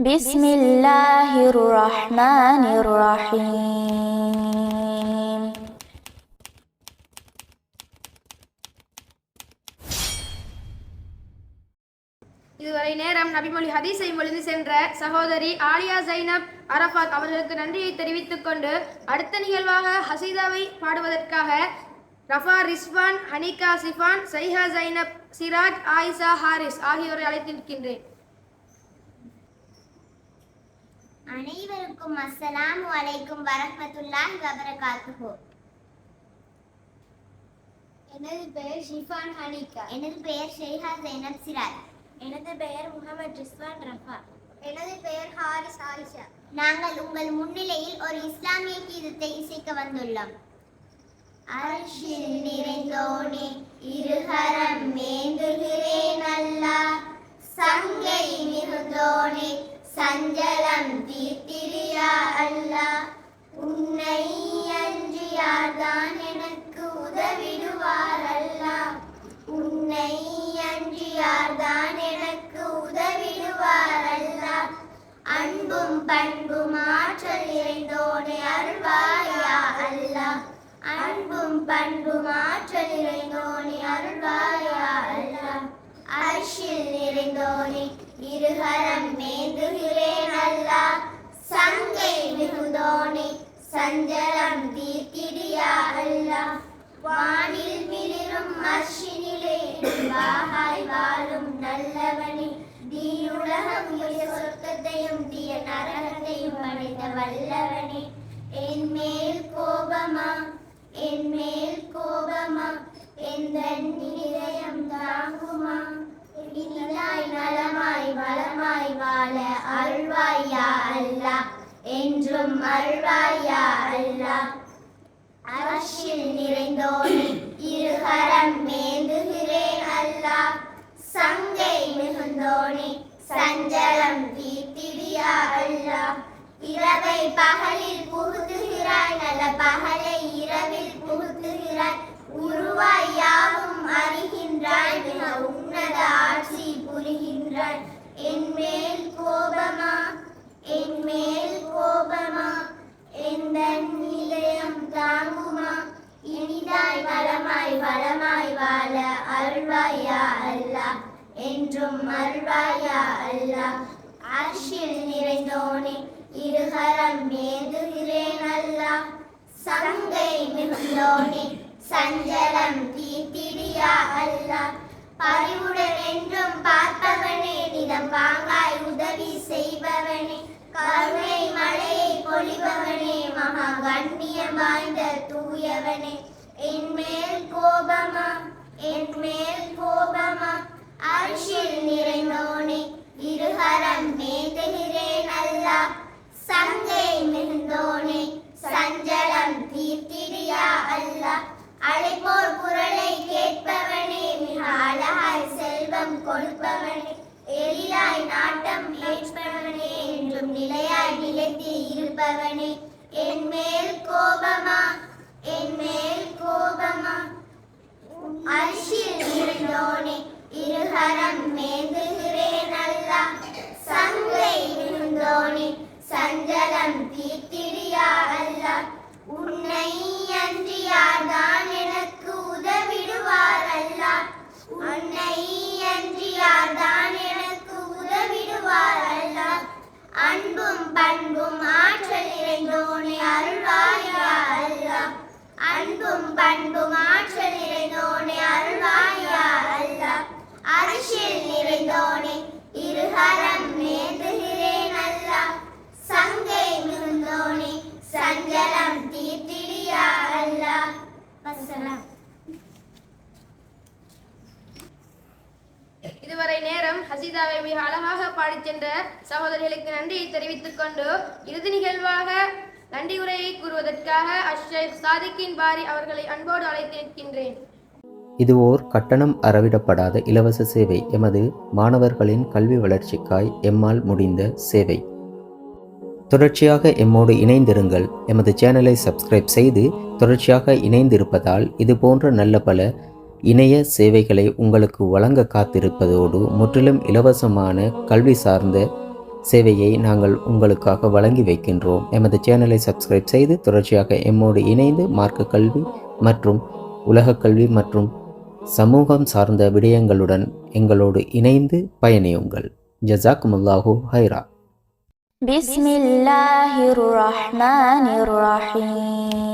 بسم الله الرحمن الرحيم இதுவரை நேரம் நபிமொழி ஹதீஸை மொழிந்து சென்ற சகோதரி ஆலியா ஜைனப் அரஃபாத் அவர்களுக்கு நன்றியை தெரிவித்துக் கொண்டு அடுத்த நிகழ்வாக ஹசீதாவை பாடுவதற்காக ரஃபா ரிஸ்வான் ஹனிகா சிஃபான் சைஹா ஜைனப் சிராஜ் ஆயிஷா ஹாரிஸ் ஆகியோரை அழைத்திருக்கின்றேன் அனைவருக்கும் அஸ்ஸலாமு அலைக்கும் வரஹ்மத்துல்லாஹி வபரகாத்துஹு. எனது பெயர் ஷிஃபான் ஹனிகா. எனது பெயர் ஷெய்ஹா ஜைனப் சிராஜ். எனது பெயர் முகமது ரிஸ்வான் ரஃபா. எனது பெயர் ஹாரிஸ் ஆயிஷா. நாங்கள் உங்கள் முன்னிலையில் ஒரு இஸ்லாமிய கீதத்தை இசைக்க வந்துள்ளோம். அர்ஷில் நிறைந்தோனே இருகரம் மேந்துகிறேன் அல்லாஹ். சங்கை மிகுந்தோனே சஞ்சலம் தீர்த்திரியா அன்பும் பண்பும் ஆற்றல் இறைந்தோனே அருள்வாயா அல்லா. அன்பும் பண்பும் ஆற்றல் இறைந்தோனே அருள்வாயா அல்லா. அரசில் நிறைந்தோனே இருகரம் மேந்துகிறேன் அல்லா. சங்கை மிகுந்தோனே சஞ்சலம் தீர்த்திடியா அல்லா. வானில் மிளிரும் அர்ஷினிலே. வாகாய் வாழும் நல்லவனே தீயுலகம் உயர் சொர்க்கத்தையும் தீய நரகத்தையும் அடைந்த வல்லவனே. என் மேல் கோபமா? என் மேல் கோபமா? எந்த நிலையம் தாங்குமா? இனிதாய் நலமாய் வளமாய் வாழ அருள்வாயா அல்லா என்றும் அருள்வாயா அல்லா அரசில் நிறைந்தோனே இருகரம் மேந்துகிறேன் அல்லா சங்கை மிகுந்தோனி சஞ்சலம் தீர்த்திடியா அல்லா இரவை பகலில் புகுத்துகிறாய் நல்ல பகலை இரவில் புகுத்துகிறாய் உருவாய் என்றும் அருள்வாயா அல்லாஹ் அர்ஷில் நிறைந்தோனே இருகரம் மேதுகிறேன் அல்லாஹ் சங்கை மிகுந்தோனே சஞ்சலம் தீர்த்திடியா அல்லா. பறிவுடன் என்றும் பார்ப்பவனே நிதம் பாங்காய் உதவி செய்பவனே. கருணை மழையை பொழிபவனே மகா கண்ணியம் வாய்ந்த தூயவனே. என் மேல் கோபமா? என் மேல் கோபமா? அரிசில் நிறைந்தோனே இருகரம் மேதுகிறேன் பண்பும் ஆற்றல் நிறைந்தோனே அருள்வாயா அல்லாஹ் அன்பும் பண்பும் ஆற்றல் நிறைந்தோனே அருள்வாயா அல்லாஹ் அரிசில் நிறைந்தோனே இருகரம் மேதுகிறேன் அல்லாஹ் சங்கை மிகுந்தோனே சஞ்சலம் தீர்த்திடியா அல்லாஹ் வசலாம் இதுவரை நேரம் ஹசீதாவை மிக அழகாக பாடிச் சென்ற சகோதரிகளுக்கு நன்றியை தெரிவித்துக் கொண்டு இறுதி நிகழ்வாக நன்றி உரையை கூறுவதற்காக அஷ்ஷேக் சாதிக்கின் பாரி அவர்களை அன்போடு அழைத்து நிற்கின்றேன். இது ஓர் கட்டணம் அறவிடப்படாத இலவச சேவை. எமது மாணவர்களின் கல்வி வளர்ச்சிக்காய் எம்மால் முடிந்த சேவை. தொடர்ச்சியாக எம்மோடு இணைந்திருங்கள். எமது சேனலை சப்ஸ்கிரைப் செய்து தொடர்ச்சியாக இணைந்திருப்பதால் இது போன்ற நல்ல பல இணைய சேவைகளை உங்களுக்கு வழங்க காத்திருப்பதோடு முற்றிலும் இலவசமான கல்வி சார்ந்த சேவையை நாங்கள் உங்களுக்காக வழங்கி வைக்கின்றோம். எமது சேனலை சப்ஸ்கிரைப் செய்து தொடர்ச்சியாக எம்மோடு இணைந்து மார்க்க கல்வி மற்றும் உலகக் கல்வி மற்றும் சமூகம் சார்ந்த விடயங்களுடன் எங்களோடு இணைந்து பயணியுங்கள். ஜசாக்குமுல்லாஹூ ஹைரா. பிஸ்மில்லாஹிர் ரஹ்மானிர் ரஹீம்.